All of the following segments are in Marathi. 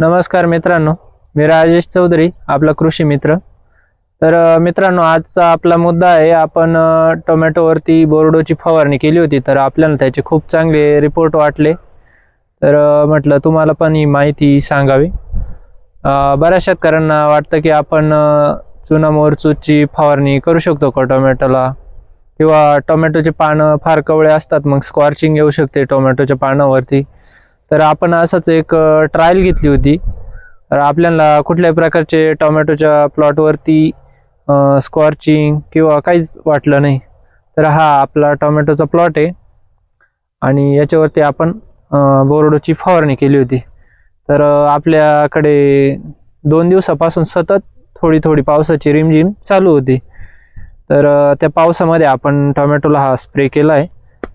नमस्कार मित्रांनो मी राजेश चौधरी आपला कृषी मित्र. तर मित्रांनो आजचा आपला मुद्दा आहे आपण टोमॅटोवरती बोर्डोची फवारणी केली होती तर आपल्याला त्याचे खूप चांगले रिपोर्ट वाटले. तर म्हटलं तुम्हाला पण ही माहिती सांगावी. बऱ्याच शेतकऱ्यांना वाटतं की आपण चुना मोरचूची फवारणी करू शकतो का टोमॅटोला? किंवा टोमॅटोचे पानं फार कवळे असतात मग स्कॉर्चिंग येऊ शकते टोमॅटोच्या पानावरती. तर आपण असंच एक ट्रायल घेतली होती. तर आपल्याला कुठल्याही प्रकारचे टोमॅटोच्या प्लॉटवरती स्कॉर्चिंग किंवा काहीच वाटलं नाही. तर हा आपला टोमॅटोचा प्लॉट आहे. आणि याच्यावरती आपण बोरडोची फवारणी केली होती. तर आपल्याकडे दोन दिवसापासून सतत थोडी थोडी पावसाची रिमझिम चालू होती. तर त्या पावसामध्ये आपण टोमॅटोला हा स्प्रे केला आहे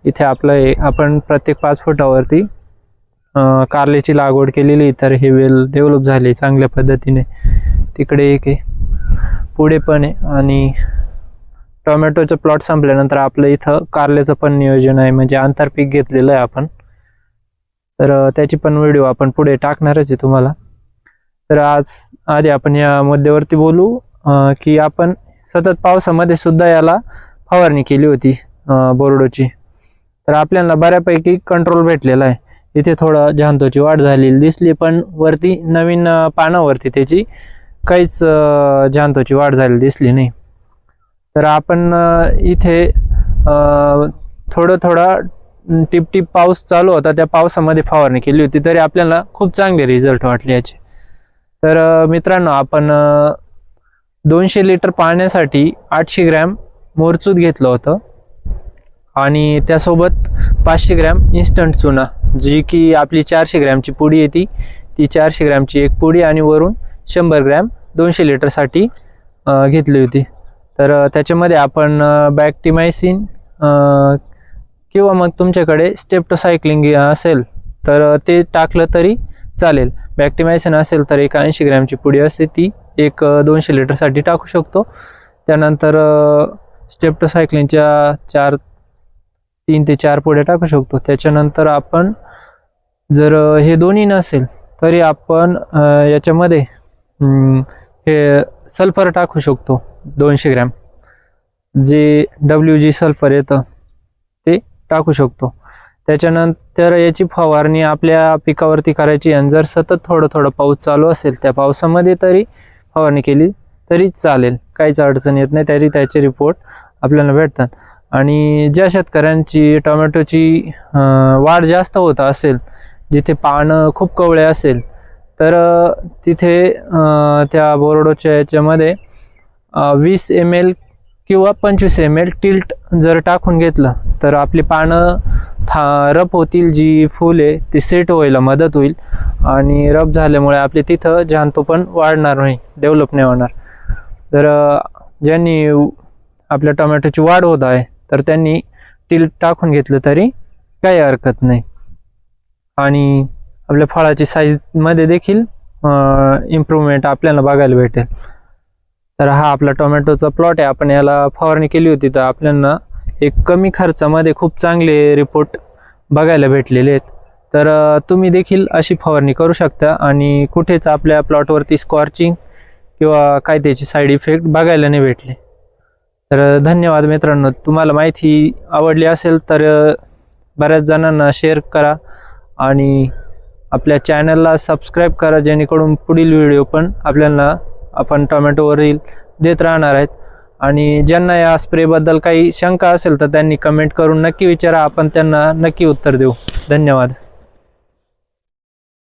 इथे आपलं आपण प्रत्येक पाच फुटावरती कारल्याची लागवड केलेली तर हे वेल डेव्हलप झाले चांगल्या पद्धतीने. तिकडे एक आहे. पुढे पण आहे. आणि टोमॅटोचं प्लॉट संपल्यानंतर आपलं इथं कारल्याचं पण नियोजन आहे. म्हणजे आंतरपीक घेतलेलं आहे आपण. तर त्याची पण व्हिडिओ आपण पुढे टाकणारच आहे तुम्हाला. तर आज आधी आपण या मुद्द्यावरती बोलू की आपण सतत पावसामध्ये सुद्धा याला फवारणी केली होती बोर्डोची. तर आपल्याला बऱ्यापैकी कंट्रोल भेटलेला आहे. इथे थोडं जहांतोची वाढ झालेली दिसली पण वरती नवीन पानावरती त्याची काहीच जहांतोची वाढ झालेली दिसली नाही. तर आपण इथे थोडं थोडा टिपटिप पाऊस चालू होता त्या पावसामध्ये फवारणी केली होती तरी आपल्याला खूप चांगले रिझल्ट वाटले याचे. तर मित्रांनो आपण दोनशे लिटर पाण्यासाठी आठशे ग्रॅम मोरचूत घेतलं होतं. आणि त्यासोबत पाचशे ग्रॅम इन्स्टंट चुना. जी की आपली चारशे ग्रॅमची पुडी येते ती. चारशे ग्रॅमची एक पुडी आणि वरून शंभर ग्रॅम दोनशे लिटरसाठी घेतली होती. तर त्याच्यामध्ये आपण बॅक्टिमायसिन किंवा मग तुमच्याकडे स्टेप्टोसायक्लिंग असेल तर ते टाकलं तरी चालेल. बॅक्टिमायसिन असेल तर एक ऐंशी ग्रॅमची पुडी असते ती एक दोनशे लिटरसाठी टाकू शकतो. त्यानंतर स्टेप्टोसायक्लिनच्या चार तीन ते चार पुढे टाकू शकतो. त्याच्यानंतर आपण जर हे दोन्ही नसेल तरी आपण याच्यामध्ये हे सल्फर टाकू शकतो दोनशे gram. J W G sulphur येतं ते टाकू शकतो. त्याच्यानंतर याची फवारणी आपल्या पिकावरती करायची आणि जर सतत थोडं थोडं पाऊस चालू असेल त्या पावसामध्ये तरी फवारणी केली तरी चालेल. काहीच अडचण येत नाही तरी त्याचे रिपोर्ट आपल्याला भेटतात. आणि ज्या शेतकऱ्यांची टोमॅटोची वाढ जास्त होत असेल जिथे पानं खूप कवळे असेल तर तिथे त्या बोर्डोच्या याच्यामध्ये वीस एम एल किंवा पंचवीस एम एल टिल्ट जर टाकून घेतलं तर आपली पानं था रप होतील जी फुले आहे ती सेट व्हायला मदत होईल. आणि रप झाल्यामुळे आपले तिथं जाणतो पण वाढणार नाही डेव्हलप नाही होणार. तर ज्यांनी आपल्या टोमॅटोची वाढ होत आहे तर त्यांनी टिल्ट टाकून घेतलं तरी काही हरकत नाही. आणि आपल्या फळाची साईजमध्ये देखील इम्प्रूव्हमेंट आपल्याला बघायला भेटेल. तर हा आपला टोमॅटोचा प्लॉट आहे. आपण याला फवारणी केली होती तर आपल्याला एक कमी खर्चामध्ये खूप चांगले रिपोर्ट बघायला भेटलेले आहेत. तर तुम्ही देखील अशी फवारणी करू शकता आणि कुठेच आपल्या प्लॉटवरती स्कॉर्चिंग किंवा काय त्याचे साईड इफेक्ट बघायला नाही भेटले. तर धन्यवाद मित्रांनो. तुम्हाला माहिती आवडली असेल तर बऱ्याच जणांना शेअर करा. आणि आपल्या चॅनलला सबस्क्राईब करा जेणेकरून पुढील व्हिडिओ पण आपल्याला आपण टोमॅटोवरील देत राहणार आहेत. आणि ज्यांना या स्प्रेबद्दल काही शंका असेल तर त्यांनी कमेंट करून नक्की विचारा. आपण त्यांना नक्की उत्तर देऊ. धन्यवाद.